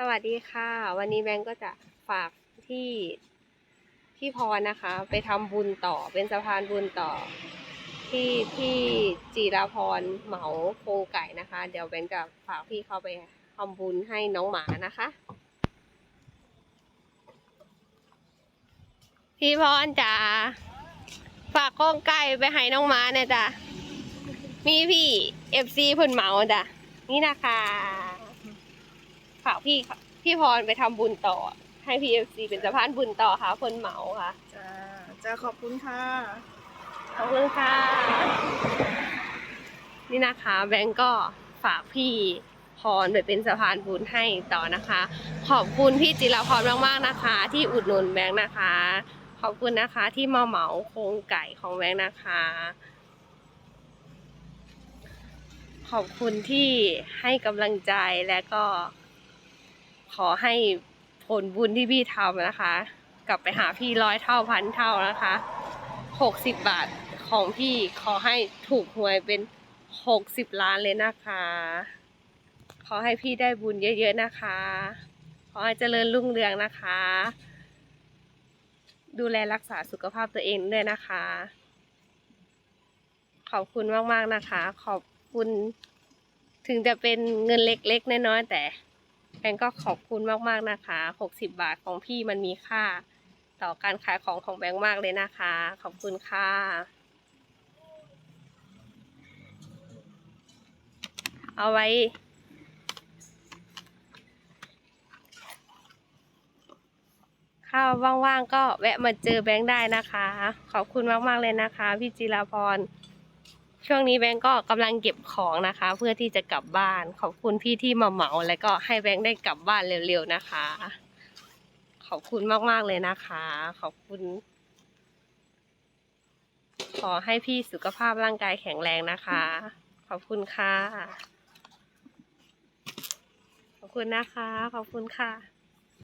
สวัสดีค่ะ วันนี้แบงก์ก็จะฝากที่พี่พรนะคะ ไปทำบุญต่อเป็นสะพานบุญต่อ ที่ที่จีราพรเหมาโครงไก่นะคะ เดี๋ยวแบงก์จะฝากพี่เขาไปทำบุญให้น้องหมานะคะ พี่พรจ๋าฝากโครงไก่ไปให้น้องหมาเนี่ยจ้ะมีพี่เอฟซีเพิ่นเหมาจ้ะนี่นะคะ ฝากพี่พี่พรไปทำบุญต่อ ให้พีเอฟซีเป็นสะพานบุญต่อค่ะ คนเหมาค่ะ จ้าจ้าขอบคุณค่ะขอบคุณค่ะ นี่นะคะแบงก์ก็ฝากพี่พรไปเป็นสะพานบุญให้ต่อนะคะ ขอบคุณพี่จิรพรมากๆนะคะ ที่อุดหนุนแบงก์นะคะ ขอบคุณนะคะที่มาเหมาโครงไก่ของแบงก์นะคะ ขอบคุณที่ให้กำลังใจและก็ ขอให้ผลบุญที่พี่ทำนะคะ กลับไปหาพี่ร้อยเท่าพันเท่านะคะหกสิบบาทของพี่ขอให้ถูกหวยเป็นหกสิบล้านเลยนะคะ ขอให้พี่ได้บุญเยอะๆนะคะ ขอให้เจริญรุ่งเรืองนะคะ ดูแลรักษาสุขภาพตัวเองด้วยนะคะ ขอบคุณมากๆนะคะ ขอบคุณถึงจะเป็นเงินเล็กๆน้อยๆแต่ แบงก์ก็ขอบคุณมากๆนะคะ 60 บาทของพี่มันมีค่า ต่อการขายของของแบงก์มากเลยนะคะ ขอบคุณค่ะเอาไว้ถ้าว่างๆก็แวะมาเจอแบงค์ได้นะคะ ขอบคุณมากๆเลยนะคะ พี่จิราพร ช่วงนี้แบงก์ก็กำลังเก็บของนะคะ เพื่อที่จะกลับบ้าน ขอบคุณพี่ที่มาเหมา แล้วก็ให้แบงก์ได้กลับบ้านเร็วๆนะคะ ขอบคุณมากๆเลยนะคะ ขอบคุณ ขอให้พี่สุขภาพร่างกายแข็งแรงนะคะ ขอบคุณค่ะ ขอบคุณนะคะ ขอบคุณค่ะ